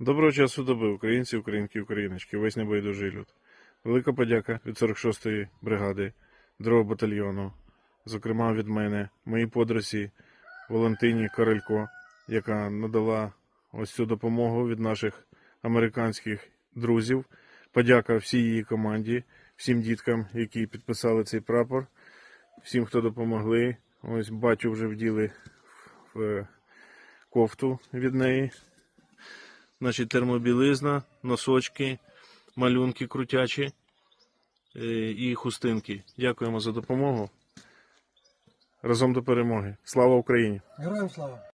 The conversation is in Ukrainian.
Доброго часу доби, українці, українки, україночки, весь небайдужий люд. Велика подяка від 46-ї бригади, 2-го батальйону, зокрема від мене, моїй подросі Валентині Королько, яка надала ось цю допомогу від наших американських друзів. Подяка всій її команді, всім діткам, які підписали цей прапор, всім, хто допомогли. Ось батю вже вділи в кофту від неї. Значить, термобілизна, носочки, малюнки крутячі е, і хустинки. Дякуємо за допомогу. Разом до перемоги. Слава Україні! Героям слава!